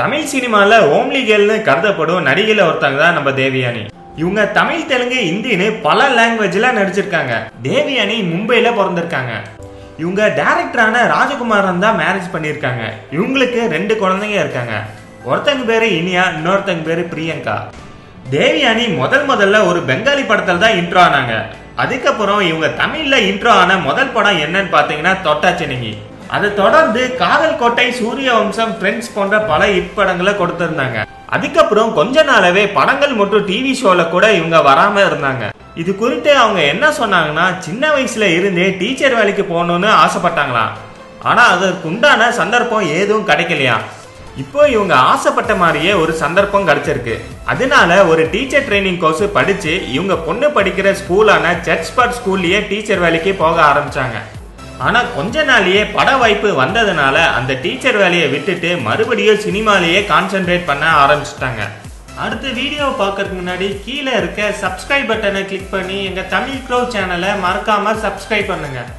தமிழ் சினிமாவில் ஓம்லி கேர்ள்னு கருதப்படும் நடிகையில் ஒருத்தங்க தான் நம்ம தேவியானி. இவங்க தமிழ் தெலுங்கு இந்தின்னு பல லாங்குவேஜில் நடிச்சிருக்காங்க. தேவியானி மும்பையில் பிறந்திருக்காங்க. இவங்க டேரக்டரான ராஜகுமாரன் தான் மேரேஜ் பண்ணியிருக்காங்க. இவங்களுக்கு ரெண்டு குழந்தைங்க இருக்காங்க. ஒருத்தங்க பேரு இனியா இன்னொருத்தங்க பேரு பிரியங்கா. தேவியானி முதல் முதல்ல ஒரு பெங்காலி படத்தில் தான் இன்ட்ரோ ஆனாங்க. அதுக்கப்புறம் இவங்க தமிழில் இன்ட்ரோ ஆன முதல் படம் என்னன்னு பாத்தீங்கன்னா தொட்டாச்சினிங்கி அதை தொடர்ந்து காதல் கோட்டை சூரிய வம்சம் ஃப்ரெண்ட்ஸ் போன்ற பல ஹிட் படங்களை கொடுத்திருந்தாங்க. அதுக்கப்புறம் கொஞ்ச நாளாவே படங்கள் மற்றும் டிவி ஷோல கூட இவங்க வராம இருந்தாங்க. இது குறித்து அவங்க என்ன சொன்னாங்கன்னா சின்ன வயசுல இருந்தே டீச்சர் வேலைக்கு போகணும்னு ஆசைப்பட்டாங்களாம். ஆனா அதற்கு உண்டான சந்தர்ப்பம் எதுவும் கிடைக்கலையா? இப்போ இவங்க ஆசைப்பட்ட மாதிரியே ஒரு சந்தர்ப்பம் கிடைச்சிருக்கு. அதனால ஒரு டீச்சர் ட்ரைனிங் கோர்ஸ் படிச்சு இவங்க பொண்ணு படிக்கிற ஸ்கூலான சர்ச்பர்ட் ஸ்கூல்லயே டீச்சர் வேலைக்கு போக ஆரம்பிச்சாங்க. ஆனால் கொஞ்ச நாளையே பட வாய்ப்பு வந்ததுனால அந்த டீச்சர் வேலையை விட்டுட்டு மறுபடியும் சினிமாலேயே கான்சென்ட்ரேட் பண்ண ஆரம்பிச்சிட்டாங்க. அடுத்த வீடியோவை பார்க்கறதுக்கு முன்னாடி கீழே இருக்க சப்ஸ்கிரைப் பட்டனை கிளிக் பண்ணி எங்கள் தமிழ் க்ரோ சேனலை மறக்காமல் சப்ஸ்கிரைப் பண்ணுங்கள்